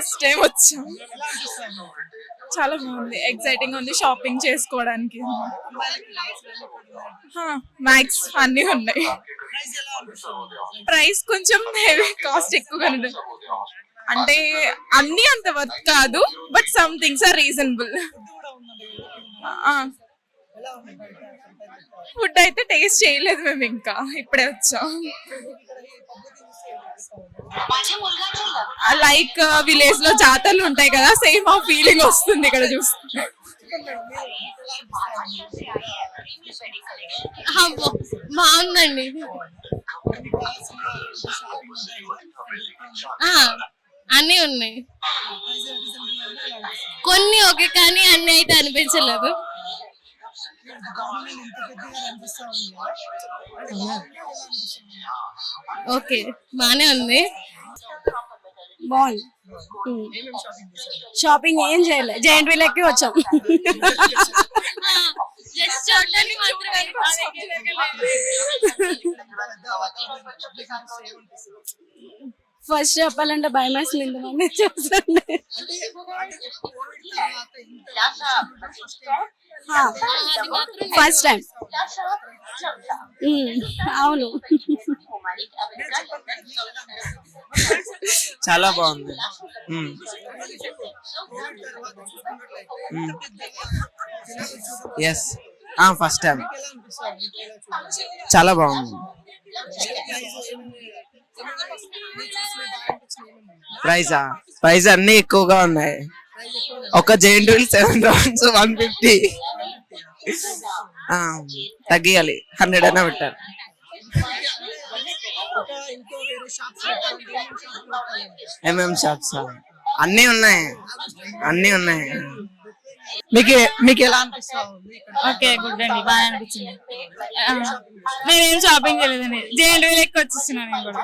First time వచ్చాం. చాలా బాగుంది. ఎక్సైటింగ్ ఉంది షాపింగ్ చేసుకోవడానికి. మ్యాక్స్ అన్నీ ఉన్నాయి. ప్రైస్ కొంచెం హెవీ కాస్ట్ ఎక్కువగా ఉంటుంది అంటే అన్నీ అంత వర్త్ కాదు but some things are reasonable food అయితే టేస్ట్ చేయలేదు మేము ఇంకా. ఇప్పుడే వచ్చాం. లైక్ విలేజ్ uh, లో జాతరలు ఉంటాయి కదా సేమ్ ఆ ఫీలింగ్ వస్తుంది ఇక్కడ చూస్తే బాగుందండి ఆ, అన్నీ ఉన్నాయి. కొన్ని ఓకే కానీ అన్ని అయితే అనిపించలేదు. ఓకే బానే ఉంది. బాగుంది షాపింగ్ ఏం చేయలే. జైంట్ వీలకి వచ్చాం. ఫస్ట్ చెప్పాలంటే వేసింది ఇంతమంది చూస్తుండే ఫస్ట్ టైం అవును. చాలా బాగుంది. ఎస్ ఫస్ట్ టైం చాలా బాగుంది. ప్రైజా ప్రైజ్ అన్ని ఎక్కువగా ఉన్నాయి. ఒక giant wheel seven rounds one fifty తగ్గియాలి. Hundred అయినా పెట్టారు ఎంఎం షాప్స్ అన్నీ ఉన్నాయి. అన్నీ ఉన్నాయి. మీకు మీకు ఎలా అనిపిస్తుంది? ఓకే గుడ్ అండి. బాగా అనిపించింది. నేనేం షాపింగ్ చేయలేదండి. జేఎండ్ లెక్క వచ్చేస్తున్నాను నేను కూడా.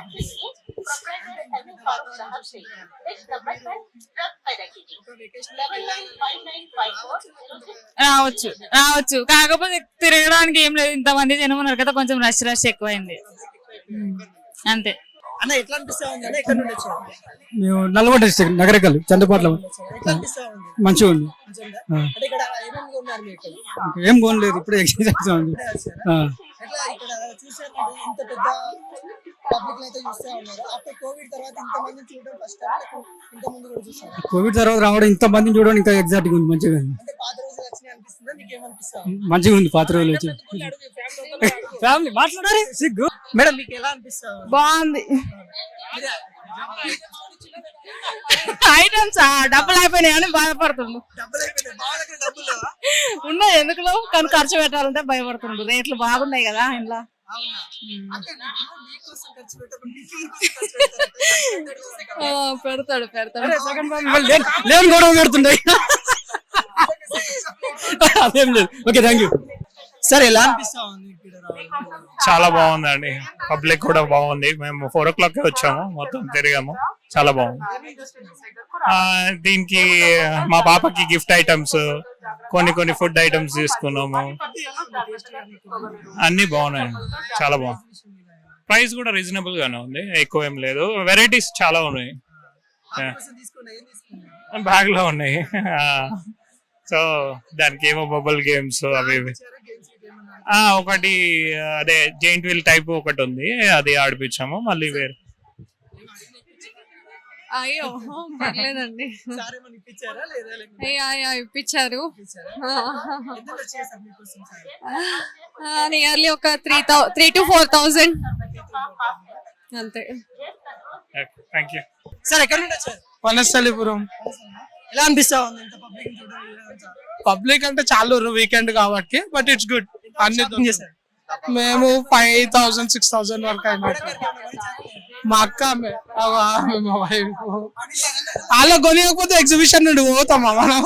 రావచ్చు రావచ్చు. కాకపోతే తిరగడానికి ఏం లేదు. ఇంతమంది జనం ఉన్నారు కదా కొంచెం రష్ రష్ ఎక్కువైంది. అంతే. అన్న ఎట్లా అనిపిస్తా ఉంది? అన్న ఎక్కడ నుండి వచ్చారు? మేము నల్గొండ డిస్ట్రిక్ట్ నగరకల్ చంద్రపాట్ల ఎట్లా అనిపిస్తా ఉంది? మంచిగా ఉంది. మంచిగుందా? ఆ. అంటే ఇక్కడ ఏమేమి కొన్నారు మీరు ఇక్కడ? ఏం కొనలేదు ఇప్పుడే ఎక్సైజ్ ఉంది. ఆ. ఎట్లా ఇక్కడ చూసారు మీరు? ఇంత పెద్ద పబ్లిక్ అయితే చూస్తా ఉన్నారు. ఆఫ్టర్ కోవిడ్ తర్వాత ఇంత మంది చూడడం ఫస్ట్ టైం ఇంత ముందు కూడా చూస్తారు కోవిడ్ తర్వాత రావడం ఇంత మందిని చూడడం ఇంకా ఎగ్జాక్ట్ ఉంది మంచిగా ఉంది. అంటే పాత రోజులు వచ్చినాయి అనిపిస్తుందా? మీకు ఏమనిపిస్తా మంచిగా ఉంది పాత రోజులు వచ్చి ఫ్యామిలీ మాట్లాడాలి. సిగ్గు. మేడం మీకు ఎలా అనిపిస్తా ఉంది? బాగుంది. ఐటమ్స్ డబ్బులు అయిపోయినాయని బాధపడుతుండు. అయిపోయినాయి. డబ్బులు లేవా? ఉన్నాయి ఎందుకులో? కానీ ఖర్చు పెట్టాలంటే భయపడుతుండు. రేట్లు బాగున్నాయి కదా ఇంట్లో. పెడతాడు పెడతాడు. లేని గొడవ పెడుతుండే అదేం లేదు. ఓకే థ్యాంక్ యూ సరే ఎలా అనిపిస్తా ఉంది? చాలా బాగుందండి. పబ్లిక్ కూడా బాగుంది. మేము ఫోర్ ఓ క్లాక్ వచ్చాము. మొత్తం తిరిగాము. చాలా బాగుంది. దీనికి మా పాపకి గిఫ్ట్ ఐటమ్స్ కొన్ని కొన్ని ఫుడ్ ఐటమ్స్ తీసుకున్నాము. అన్ని బాగున్నాయి చాలా బాగుంది. ప్రైస్ కూడా రీజనబుల్ గానే ఉంది. ఎక్కువ ఏం లేదు. వెరైటీస్ చాలా ఉన్నాయి. బ్యాగ్లో ఉన్నాయి. సో దానికి ఏమో బబుల్ గేమ్స్ అవి ఇవి గేమ్స్ ఏమన్నా ఆ ఒకటి అదే జైంట్ వీల్ టైప్ ఒకటి ఉంది. అది ఆడిపించాము. మళ్ళీ వేరే. అయ్యో పర్లేదండి. ఇప్పించారా నియర్లీ ఒక three three to four thousand అంతే. థ్యాంక్ యూ సార్ ఎక్కడ నుండి వచ్చారు వనస్థలిపురం ఎలా అనిపిస్తా ఉంది? పబ్లిక్ అంటే చాలా వీకెండ్ కాబట్టి బట్ ఇట్స్ గుడ్ అన్ని మేము ఫైవ్ థౌసండ్ సిక్స్ థౌసండ్ వరకు అయినా మా అక్క మా వైఫ్ అలా కొనియకపోతే ఎగ్జిబిషన్ నుండి పోతామా మనం.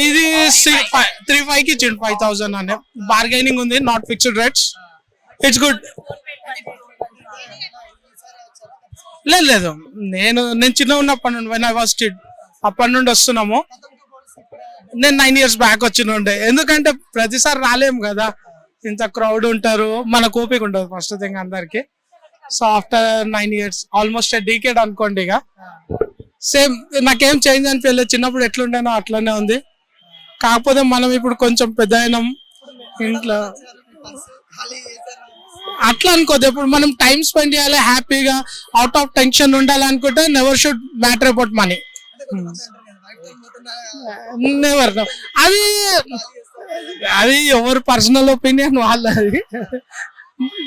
ఇది త్రీ ఫైవ్కి ఇచ్చిండు ఫైవ్ థౌసండ్ అనే. బార్గైనింగ్ ఉంది not fixed rates it's good లేదు లేదు. నేను నేను చిన్న ఉన్నప్పటి నుండి వెన్ ఐ వాస్ కిడ్ అప్పటి నుండి వస్తున్నాము. నేను నైన్ ఇయర్స్ బ్యాక్ వచ్చిన ఉండే ఎందుకంటే ప్రతిసారి రాలేము కదా. ఇంత క్రౌడ్ ఉంటారు. మనకు ఓపిక ఉండదు ఫస్ట్ థింగ్ అందరికి. So after nine years almost decade అనుకోండి ఇక. సేమ్ నాకేం చేంజ్ అనిపించలేదు. చిన్నప్పుడు ఎట్లుండేనో అట్లనే ఉంది. కాకపోతే మనం ఇప్పుడు కొంచెం పెద్ద అయినాం. ఇంట్లో అట్లా అనుకోదు ఇప్పుడు మనం టైం స్పెండ్ చేయాలి హ్యాపీగా అవుట్ ఆఫ్ టెన్షన్ ఉండాలి అనుకుంటే never should matter about money never అది అది ఎవరు పర్సనల్ ఒపీనియన్ వాళ్ళది.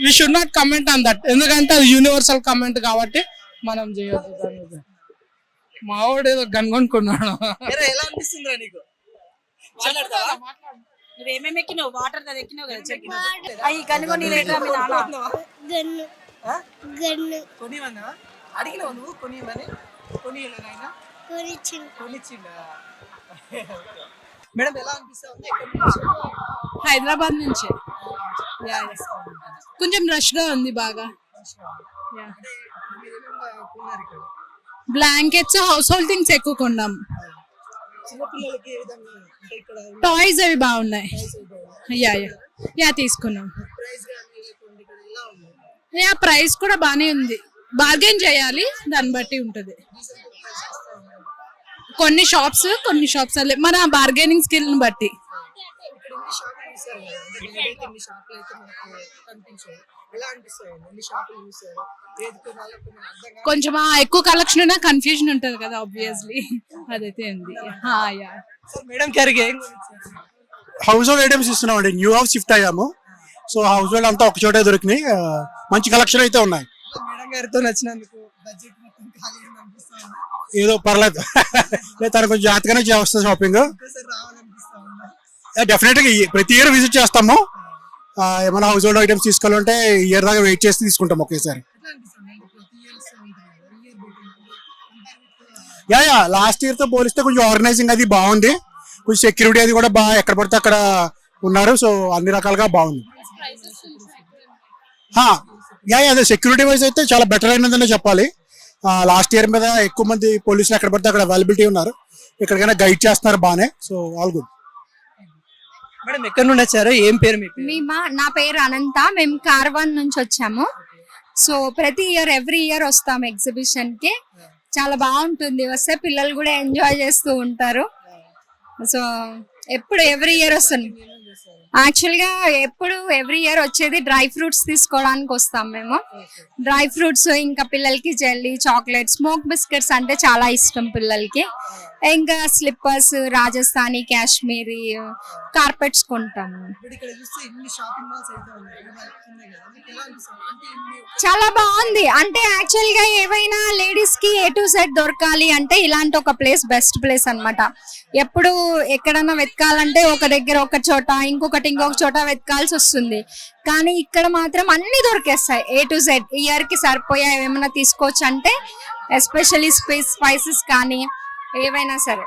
We should not comment on that ఎందుకంటే అది యూనివర్సల్ కమెంట్ కాబట్టి మనం చేయొద్దు దాని మావాడు ఏదో కనుగొనుకున్నాడు ఎలా అనిపిస్తుందిరా నీకు? మాట్లాడతావా నువ్వేమేమి ఎక్కినావు? వాటర్ అది ఎక్కినావు కదా చెప్పిన అవి కనుగొని లేట్రా మీ నాన్న. గన్ను? గన్ను. కొనివన్నా అడిగినావు నువ్వు? కొనివని కొనియలేనాయన కొనిచ్చింది కొనిచ్చిండా. మేడం ఎలా అనిపిస్తా ఉంది ఎక్కడి నుంచి? హైదరాబాద్ నుంచి. కొంచెం రష్గా ఉంది. బాగా బ్లాంకెట్స్ హౌస్ హోల్డ్ థింగ్స్ ఎక్కువ కొన్నాం. చిన్నపిల్లలకి ఏ విధంగా అంటే ఇక్కడ టాయ్స్ అవి బాగున్నాయి. యా యా యా తీసుకున్నాం. ప్రైస్ కానీ లేకుంటే ఇక్కడ ఎలా ఉంది? యా ప్రైస్ కూడా బానే ఉంది. బార్గెన్ చేయాలి దాన్ని బట్టి ఉంటది. కొన్ని షాప్స్ కొన్ని షాప్స్ అల్లే. మన బార్గెనింగ్ స్కిల్ని బట్టి. ఇక్కడ ఎన్ని షాపులు చూసారు కదా. అంటే నేనైతే ఎన్ని షాపులు అయితే మనకు కనిపించాయి కొంచెం ఆ ఎక్కువ కలెక్షన్ ఉన్నా కన్ఫ్యూజన్ ఉంటది కదా ఆబ్వియస్లీ అదైతే ఉంది. హా, yeah. Sir madam household items ఇస్తున్నామండి. న్యూ హౌస్ షిఫ్ట్ అయ్యాము. సో హౌస్ హోల్డ్ అంతా ఒక చోటే దొరికినాయి మంచి కలెక్షన్ అయితే ఉన్నాయి. మేడం గారితో నచ్చినందుకు బడ్జెట్ మొత్తం ఖాళీ అయింది అనిపిస్తా ఉంది ఏదో పర్లేదు. లేదు తను కొంచెం జాగ్రత్తగానే చేస్తుంది షాపింగ్ ఒక్కసారి రావాలనిపిస్తా ఉంది డెఫినెట్గా ఈ- ప్రతి ఇయర్ విజిట్ చేస్తాము. ఏమైనా హౌస్ హోల్డ్ ఐటమ్స్ తీసుకోవాలంటే ఇయర్ దాకా వెయిట్ చేసి తీసుకుంటాం ఒకేసారి. యా యా లాస్ట్ ఇయర్తో పోలిస్తే కొంచెం ఆర్గనైజింగ్ అది బాగుంది. కొంచెం సెక్యూరిటీ అది కూడా బాగా ఎక్కడ పడితే అక్కడ ఉన్నారు. సో అన్ని రకాలుగా బాగుంది. యా యా అదే సెక్యూరిటీ వైజ్ అయితే చాలా బెటర్ అయినదనే చెప్పాలి. లాస్ట్ ఇయర్ మీద ఎక్కువ మంది పోలీసులు ఎక్కడ పడితే అక్కడ అవైలబిలిటీ ఉన్నారు. ఎక్కడికైనా గైడ్ చేస్తున్నారు బాగానే. సో ఆల్ గుడ్ మేడం నుండి వచ్చారు? ఏం పేరు మీ పేరు? నా పేరు అనంత. మేము కార్వాన్ నుంచి వచ్చాము. సో ప్రతి ఇయర్ ఎవ్రీ ఇయర్ వస్తాం ఎగ్జిబిషన్కి చాలా బాగుంటుంది. వస్తే పిల్లలు కూడా ఎంజాయ్ చేస్తూ ఉంటారు. సో ఎప్పుడు ఎవ్రీ ఇయర్ వస్తుంది. యాక్చువల్గా ఎప్పుడు ఎవ్రీ ఇయర్ వచ్చేది డ్రై ఫ్రూట్స్ తీసుకోవడానికి వస్తాం మేము. డ్రై ఫ్రూట్స్ ఇంకా పిల్లలకి జెల్లీ చాక్లెట్ స్మోక్ బిస్కెట్స్ అంటే చాలా ఇష్టం పిల్లలకి. ఇంకా స్లిప్పర్స్ రాజస్థానీ కాశ్మీరీ కార్పెట్స్ కొంటాము. చాలా బాగుంది. అంటే యాక్చువల్గా ఏవైనా లేడీస్కి ఏ టు సెట్ దొరకాలి అంటే ఇలాంటి ఒక ప్లేస్ బెస్ట్ ప్లేస్ అన్నమాట. ఎప్పుడు ఎక్కడన్నా వెతకాలంటే ఒక దగ్గర ఒక చోట ఇంకొకటి ఇంకొక చోట వెతకాల్సి వస్తుంది. కానీ ఇక్కడ మాత్రం అన్ని దొరికేస్తాయి. ఏ టు సెట్ ఇయర్కి సరిపోయా ఏమైనా తీసుకోవచ్చు అంటే ఎస్పెషల్లీ స్పైసెస్ కానీ ఏవైనా సరే.